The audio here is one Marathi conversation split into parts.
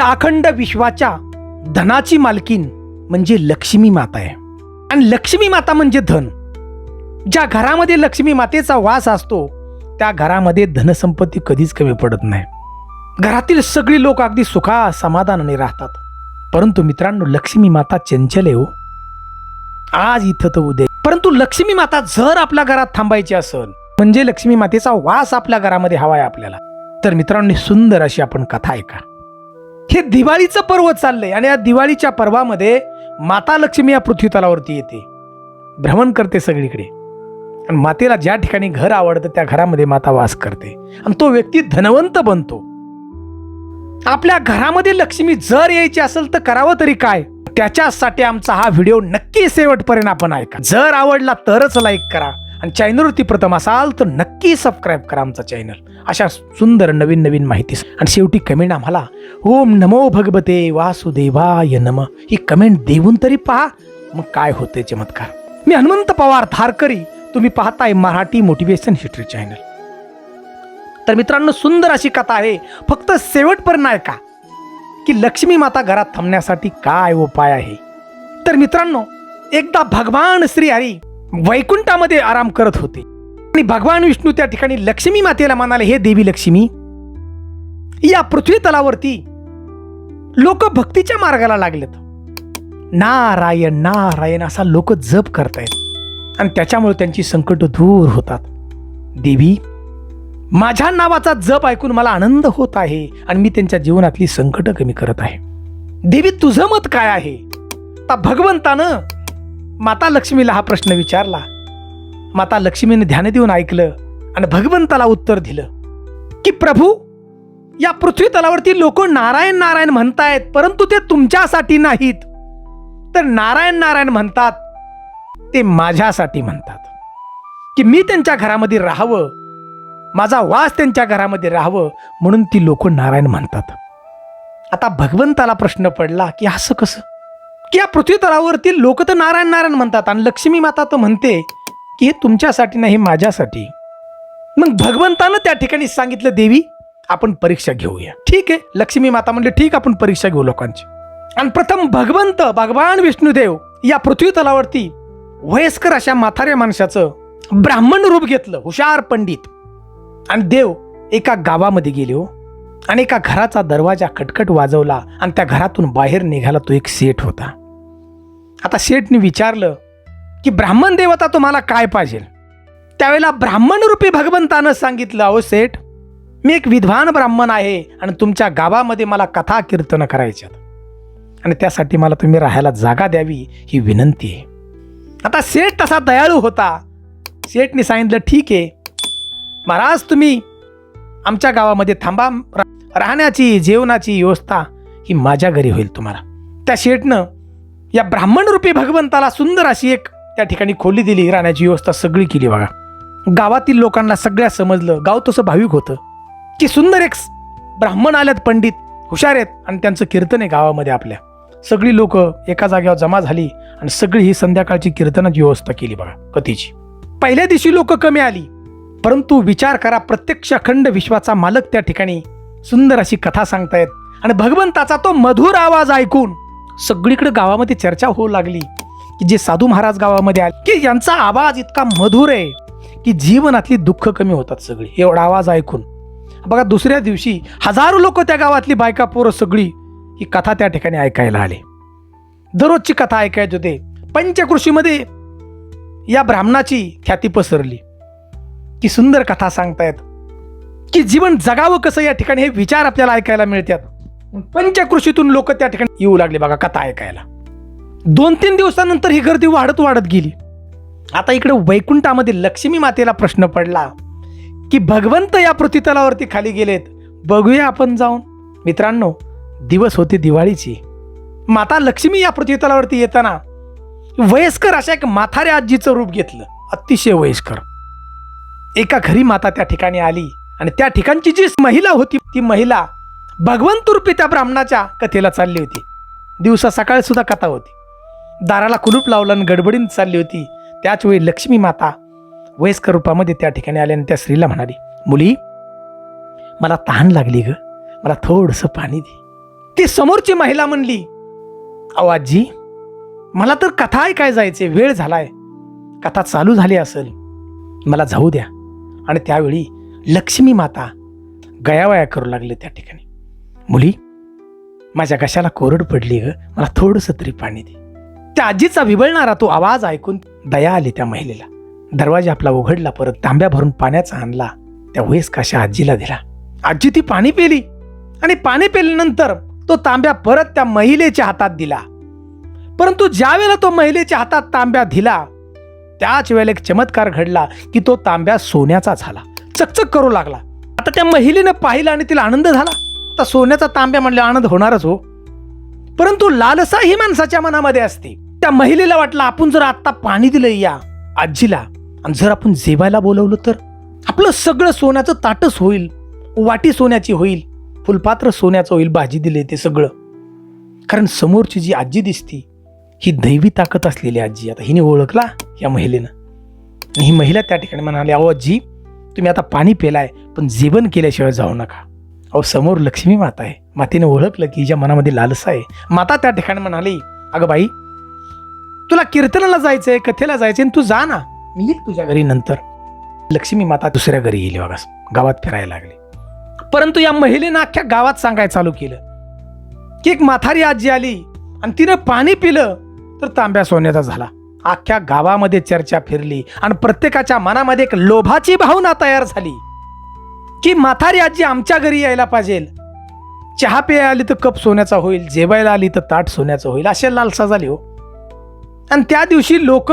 अखंड विश्वाच्या धनाची मालकीन म्हणजे लक्ष्मी माता आहे. आणि लक्ष्मी माता म्हणजे धन. ज्या घरामध्ये लक्ष्मी मातेचा वास असतो त्या घरामध्ये धनसंपत्ती कधीच कमी पडत नाही. घरातील सगळी लोक अगदी सुखा समाधानाने राहतात. परंतु मित्रांनो लक्ष्मी माता चंचल आहे हो. आज इथं तर उद्या परंतु लक्ष्मी माता जर आपल्या घरात थांबायची असेल म्हणजे लक्ष्मी मातेचा वास आपल्या घरामध्ये हवा आहे आपल्याला. तर मित्रांनो सुंदर अशी आपण कथा ऐका. हे दिवाळीचं पर्व चाललंय आणि या दिवाळीच्या पर्वामध्ये माता लक्ष्मी या पृथ्वी तलावरती येते. भ्रमण करते सगळीकडे. आणि मातेला ज्या ठिकाणी घर आवडतं त्या घरामध्ये माता वास करते. आणि तो व्यक्ती धनवंत बनतो. आपल्या घरामध्ये लक्ष्मी जर यायची असेल तर करावं तरी काय? त्याच्यासाठी आमचा हा व्हिडिओ नक्की शेवटपर्यंत आपण ऐका. जर आवडला तरच लाईक करा. आणि चॅनलवरती प्रथम असाल तर नक्की सबस्क्राईब करा आमचा चॅनल अशा सुंदर नवीन नवीन माहिती. आणि शेवटी कमेंट आम्हाला ओम नमो भगवते वासुदेवाय नम. ही कमेंट देऊन तरी पहा मग काय होते चमत्कार. मी हनुमंत पवार धारकरी तुम्ही पाहताय मराठी मोटिवेशन हिस्ट्री चॅनल तर मित्रांनो सुंदर अशी कथा आहे. फक्त शेवटपर्यंत ऐका की लक्ष्मी माता घरात थांबण्यासाठी काय उपाय आहे? तर मित्रांनो एकदा भगवान श्री हरी वैकुंठामध्ये आराम करत होते. आणि भगवान विष्णू त्या ठिकाणी लक्ष्मी मातेला म्हणाले हे देवी लक्ष्मी या पृथ्वी तलावरती लोक भक्तीच्या मार्गाला लागलेत. नारायण नारायण असा लोक जप करतायत. आणि त्याच्यामुळे त्यांची संकट दूर होतात. देवी माझ्या नावाचा जप ऐकून मला आनंद होत आहे आणि मी त्यांच्या जीवनातली संकट कमी करत आहे. देवी तुझं मत काय आहे? आता भगवंतानं माता लक्ष्मीला हा प्रश्न विचारला. माता लक्ष्मीने ध्यान देऊन ऐकलं आणि भगवंताला उत्तर दिलं की प्रभू या पृथ्वी तलावरती लोक नारायण नारायण म्हणतायत परंतु ते तुमच्यासाठी नाहीत. तर नारायण नारायण म्हणतात ते माझ्यासाठी म्हणतात. की मी त्यांच्या घरामध्ये राहावं माझा वास त्यांच्या घरामध्ये राहावं म्हणून ती लोक नारायण म्हणतात. आता भगवंताला प्रश्न पडला की असं कसं? की या पृथ्वीतलावरती लोक तर नारायण नारायण म्हणतात. आणि लक्ष्मी माता तर म्हणते की हे तुमच्यासाठी नाही माझ्यासाठी. मग भगवंतानं त्या ठिकाणी सांगितलं देवी आपण परीक्षा घेऊया. ठीक आहे. लक्ष्मी माता म्हणले ठीक आपण परीक्षा घेऊ लोकांची. आणि प्रथम भगवंत भगवान विष्णुदेव या पृथ्वी तलावरती वयस्कर अशा म्हाताऱ्या माणसाचं ब्राह्मण रूप घेतलं हुशार पंडित. आणि देव एका गावामध्ये गेले हो. आणि एका घराचा दरवाजा खटखट वाजवला आणि त्या घरातून बाहेर निघाला तो एक सेठ होता. आता सेठने विचारलं की ब्राह्मण देवता तुम्हाला काय पाहिजे? त्यावेळेला ब्राह्मण रूपी भगवंतानं सांगितलं अहो सेठ मी एक विद्वान ब्राह्मण आहे आणि तुमच्या गावामध्ये मला कथा कीर्तन करायच्यात आणि त्यासाठी मला तुम्ही राहायला जागा द्यावी ही विनंती आहे. आता सेठ तसा दयाळू होता. सेठने सांगितलं ठीक आहे महाराज तुम्ही आमच्या गावामध्ये थांबा राहण्याची जेवणाची व्यवस्था ही माझ्या घरी होईल तुम्हाला. त्या शेठनं या ब्राह्मणरूपी भगवंताला सुंदर अशी एक त्या ठिकाणी खोली दिली राहण्याची व्यवस्था सगळी केली बघा. गावातील लोकांना सगळ्या समजलं गाव तसं भाविक होतं. की सुंदर एक ब्राह्मण आल्यात पंडित हुशार आहेत आणि त्यांचं कीर्तन आहे गावामध्ये आपल्या. सगळी लोक एका जागेवर जमा झाली आणि सगळी ही संध्याकाळची कीर्तनाची व्यवस्था केली बघा कथेची. पहिल्या दिवशी लोक कमी आली परंतु विचार करा प्रत्यक्ष अखंड विश्वाचा मालक त्या ठिकाणी सुंदर अशी कथा सांगतायत. आणि भगवंताचा तो मधुर आवाज ऐकून सगळीकडे गावामध्ये चर्चा होऊ लागली. की जे साधू महाराज गावामध्ये आले की यांचा आवाज इतका मधुर आहे की जीवनातली दुःख कमी होतात सगळी. एवढा आवाज ऐकून. बघा दुसऱ्या दिवशी हजारो लोक त्या गावातली बायका पोरं सगळी ही कथा त्या ठिकाणी ऐकायला आले. दररोजची कथा ऐकायच होते. पंचकृषीमध्ये या ब्राह्मणाची ख्याती पसरली. की सुंदर कथा सांगतायत. की जीवन जगावं कसं या ठिकाणी हे विचार आपल्याला ऐकायला मिळतात. पंचकृषीतून लोक त्या ठिकाणी येऊ लागले बघा कथा ऐकायला. दोन तीन दिवसानंतर ही गर्दी वाढत वाढत गेली. आता इकडे वैकुंठामध्ये लक्ष्मी मातेला प्रश्न पडला की भगवंत या पृथ्वीतलावरती खाली गेलेत बघूया आपण जाऊन. मित्रांनो दिवस होते दिवाळीची. माता लक्ष्मी या पृथ्वीतलावरती येताना वयस्कर अशा एक म्हाताऱ्या आजीचं रूप घेतलं. अतिशय वयस्कर. एका घरी माता त्या ठिकाणी आली. आणि त्या ठिकाणची जी महिला होती ती महिला भगवंत रूपी त्या ब्राह्मणाच्या कथेला चालली होती. दिवसा सकाळी सुद्धा कथा होती. दाराला कुलूप लावलं आणि गडबडीन चालली होती. त्याच वेळी लक्ष्मी माता वयस्कर रूपामध्ये त्या ठिकाणी आल्या आणि त्या स्त्रीला म्हणाली मुली मला तहान लागली ग. मला थोडंसं पाणी दे. ती समोरची महिला म्हणली अहो आजी मला तर कथा ऐकाय जायचे वेळ झालाय. कथा चालू झाली असेल. मला जाऊ द्या. आणि त्यावेळी लक्ष्मी माता गयावया करू लागले त्या ठिकाणी. मुली माझ्या घशाला कोरड पडली ग. मला थोडंसं तरी पाणी दे. त्या आजीचा विबळणारा तो आवाज ऐकून दया आली त्या महिलेला. दरवाजा आपला उघडला परत तांब्या भरून पाण्याचा आणला. त्या वेस काशा आजीला दिला. आजी ती पाणी पेली आणि पाणी पेल्यानंतर तो तांब्या परत त्या महिलेच्या हातात दिला. परंतु ज्या वेळेला तो महिलेच्या हातात तांब्या दिला त्याच वेळेला एक चमत्कार घडला की तो तांब्या सोन्याचा झाला. चकचक करू लागला. आता त्या महिलेनं पाहिलं आणि तिला आनंद झाला. आता सोन्याचा तांब्या म्हणले आनंद होणारच हो. परंतु लालसा ही माणसाच्या मनामध्ये असते. त्या महिलेला वाटलं आपण जर आत्ता पाणी दिलं या आजीला आणि जर आपण जेवायला बोलवलं तर? आपलं सगळं सोन्याचं ताटच होईल. वाटी सोन्याची होईल. फुलपात्र सोन्याचं होईल. भाजी दिले ते सगळं. कारण समोरची जी आजी दिसती ही दैवी ताकद असलेली आजी. आता हिने ओळखला या महिलेनं. आणि ही महिला त्या ठिकाणी म्हणाली अहो आजी तुम्ही आता पाणी पेलाय पण जेवण केल्याशिवाय जाऊ नका. अहो समोर लक्ष्मी माता आहे. मातेने ओळखलं की हिच्या मनामध्ये लालसा आहे. माता त्या ठिकाणी म्हणाली अगं बाई तुला कीर्तनाला जायचंय कथेला जायचंय आणि तू जा ना. मी येईल तुझ्या घरी नंतर. लक्ष्मी माता दुसऱ्या घरी येईल बघा. गावात फिरायला लागली. परंतु या महिलेनं अख्ख्या गावात सांगायला चालू केलं. की एक माथारी आजी आली आणि तिनं पाणी पिलं तर तांब्या सोन्याचा झाला. अख्ख्या गावामध्ये चर्चा फिरली आणि प्रत्येकाच्या मनामध्ये एक लोभाची भावना तयार झाली की म्हातारी आजी आमच्या घरी यायला पाहिजे. चहा प्यायला आली तर कप सोन्याचा होईल जेवायला आली तर ताट सोन्याचं होईल असे लालसा झाली हो. आणि त्या दिवशी लोक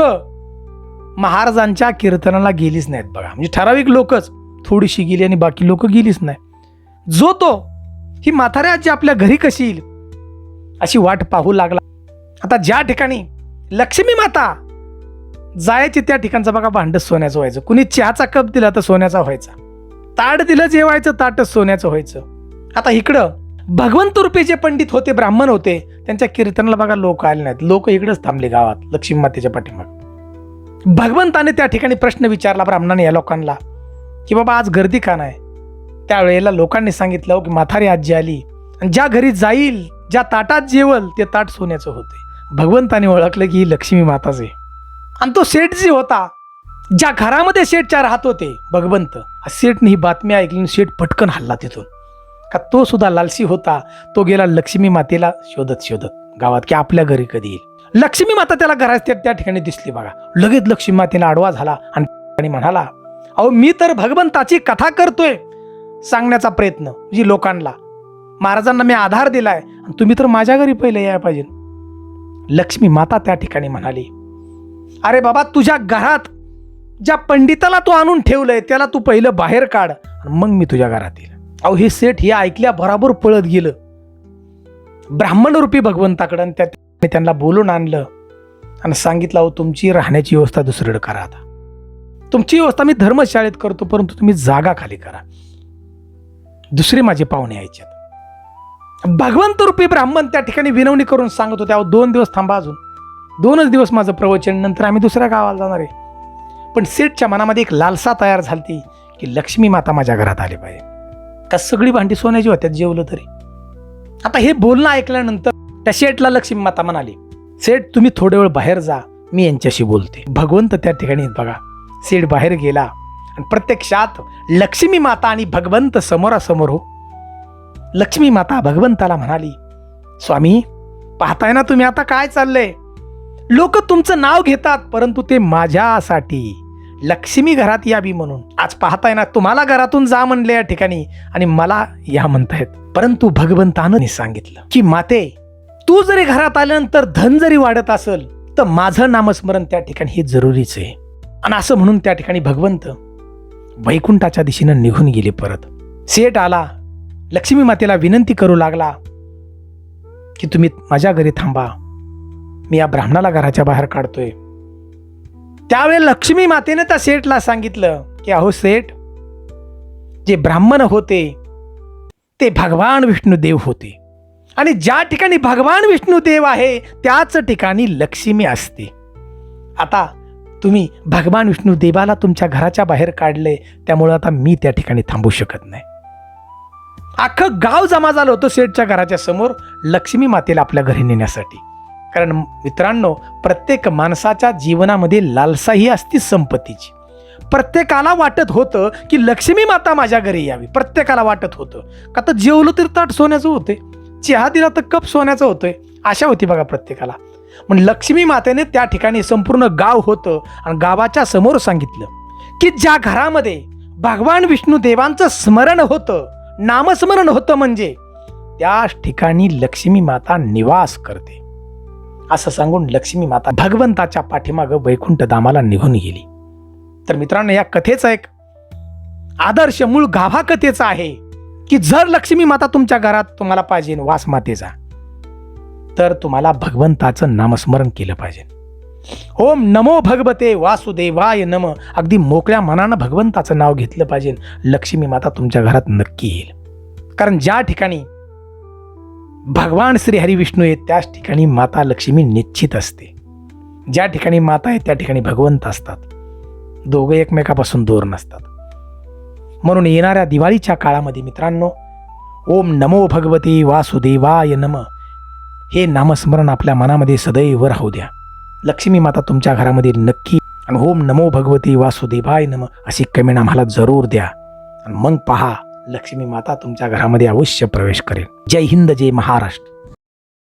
महाराजांच्या कीर्तनाला गेलीच नाहीत बघा. म्हणजे ठराविक लोकच थोडीशी गेली आणि बाकी लोक गेलीच नाही. जो तो ही म्हातारी आजी आपल्या घरी कशी येईल? अशी वाट पाहू लागला. आता ज्या ठिकाणी लक्ष्मी माता जायचे त्या ठिकाणचं बघा भांड सोन्याचं व्हायचं. कुणी चहाचा कप दिला तर सोन्याचा व्हायचा. ताट दिलं जेवायचं ताटच सोन्याचं व्हायचं. आता इकडं भगवंत रूपे जे पंडित होते ब्राह्मण होते त्यांच्या कीर्तनाला बघा लोक आले नाहीत. लोक इकडेच थांबले गावात लक्ष्मी मातेच्या पाठीमाग. भगवंताने त्या ठिकाणी प्रश्न विचारला ब्राह्मणाने या लोकांना की बाबा आज गर्दी का नाही? त्यावेळेला लोकांनी सांगितलं की म्हातारी आजी आली आणि ज्या घरी जाईल ज्या ताटात जेवल ते ताट सोन्याचं होते. भगवंताने ओळखलं की ही लक्ष्मी माताच आहे. आणि तो सेठजी होता ज्या घरामध्ये सेठच्या राहत होते भगवंत सेठने ही बातमी ऐकली आणि शेठ पटकन हल्ला तिथून. का तो सुद्धा लालसी होता तो गेला लक्ष्मी मातेला शोधत शोधत गावात की आपल्या घरी कधी येईल. लक्ष्मी माता त्याला घरात त्या- त्या ठिकाणी दिसली बघा. लगेच लक्ष्मी मातेला आडवा झाला आणि म्हणाला अहो मी तर भगवंताची कथा करतोय सांगण्याचा प्रयत्न जी लोकांना. महाराजांना मी आधार दिलाय आणि तुम्ही तर माझ्या घरी पहिले यायला पाहिजे. लक्ष्मी माता त्या ठिकाणी म्हणाली अरे बाबा तुझ्या घरात ज्या पंडिताला तू आणून ठेवलंय त्याला तू पहिलं बाहेर काढ मग मी तुझ्या घरात येईल. अहो हे सेठ हे ऐकल्या बराबर पळत गेलं. ब्राह्मण रूपी भगवंताकडं आणि त्या त्यांना बोलून आणलं आणि सांगितलं अहो तुमची राहण्याची व्यवस्था दुसरीकडे करा आता. तुमची व्यवस्था मी धर्मशाळेत करतो परंतु तुम्ही जागा खाली करा. दुसरे माझे पाहुणे यायचे भगवंत रूपी ब्राह्मण त्या ठिकाणी विनवणी करून सांगत होते अहो दोन दिवस थांबा अजून. दोनच दिवस माझं प्रवचन नंतर आम्ही दुसऱ्या गावाला जाणार आहे. पण सेठच्या मनामध्ये एक लालसा तयार झाली की लक्ष्मी माता माझ्या घरात आली पाहिजे. का सगळी भांडी सोन्याची होत्यात जेवलं तरी. आता हे बोलणं ऐकल्यानंतर त्या शेठला लक्ष्मी माता म्हणाली सेठ तुम्ही थोडे वेळ बाहेर जा मी यांच्याशी बोलते. भगवंत त्या ठिकाणी बघा. सेठ बाहेर गेला आणि प्रत्यक्षात लक्ष्मी माता आणि भगवंत समोरासमोर हो. लक्ष्मी माता भगवंताला म्हणाली स्वामी पाहताय ना तुम्ही आता काय चाललंय? लोक तुमचं नाव घेतात परंतु ते माझ्यासाठी. लक्ष्मी घरात यावी म्हणून. आज पाहताय ना तुम्हाला घरातून जा म्हणले या ठिकाणी आणि मला या म्हणतायत. परंतु भगवंतानं सांगितलं की माते तू जरी घरात आल्यानंतर धन जरी वाढत असेल तर माझं नामस्मरण त्या ठिकाणी हे जरुरीच आहे. आणि असं म्हणून त्या ठिकाणी भगवंत वैकुंठाच्या दिशेनं निघून गेले परत. सेठ आला. लक्ष्मी मातेला विनंती करू लागला की तुम्ही माझ्या घरी थांबा. मी या ब्राह्मणाला घराच्या बाहेर काढतोय. त्यावेळी लक्ष्मी मातेने त्या सेठला सांगितलं की अहो सेठ जे ब्राह्मण होते ते भगवान विष्णुदेव होते. आणि ज्या ठिकाणी भगवान विष्णुदेव आहे त्याच ठिकाणी लक्ष्मी असते. आता तुम्ही भगवान विष्णुदेवाला तुमच्या घराच्या बाहेर काढले त्यामुळं आता मी त्या ठिकाणी थांबू शकत नाही. अख्खं गाव जमा झालं होतं सेठच्या घराच्या समोर लक्ष्मी मातेला आपल्या घरी नेण्यासाठी. कारण मित्रांनो प्रत्येक माणसाच्या जीवनामध्ये लालसा ही असती संपत्तीची. प्रत्येकाला वाटत होतं की लक्ष्मी माता माझ्या घरी यावी. प्रत्येकाला वाटत होतं. का तर जेवलं तर ताट सोन्याचं होतंय. चहा दिला तर कप सोन्याचं होतंय. आशा होती बघा प्रत्येकाला. पण लक्ष्मी मातेने त्या ठिकाणी संपूर्ण गाव होतं आणि गावाच्या समोर सांगितलं की ज्या घरामध्ये भगवान विष्णू देवांचं स्मरण होतं नामस्मरण होतं म्हणजे त्याच ठिकाणी लक्ष्मी माता निवास करते. असं सांगून लक्ष्मी माता भगवंताच्या पाठीमागं वैकुंठ धामाला निघून गेली. तर मित्रांनो या कथेचा एक आदर्श मूळ गाभा कथेचा आहे की जर लक्ष्मी माता तुमच्या घरात तुम्हाला पाहिजे वास मातेचा तर तुम्हाला भगवंताचं नामस्मरण केलं पाहिजे. ओम नमो भगवते वासुदेवाय नम. अगदी मोकळ्या मनानं भगवंताचं नाव घेतलं पाहिजे. लक्ष्मी माता तुमच्या घरात नक्की येईल. कारण ज्या ठिकाणी भगवान श्री हरिविष्णू आहे आहेत त्याच ठिकाणी माता लक्ष्मी निश्चित असते. ज्या ठिकाणी माता आहे त्या ठिकाणी भगवंत असतात. दोघं एकमेकापासून दूर नसतात. म्हणून येणाऱ्या दिवाळीच्या काळामध्ये मित्रांनो ओम नमो भगवते वासुदेवाय नम. हे नामस्मरण आपल्या मनामध्ये सदैव राहू द्या. लक्ष्मी माता तुमच्या घरामध्ये नक्की आणि ओम नमो भगवते वासुदेवाय नम अशी कमेंट आम्हाला जरूर द्या. आणि मग पहा लक्ष्मी माता तुमच्या घरामध्ये अवश्य प्रवेश करेल. जय हिंद जय महाराष्ट्र.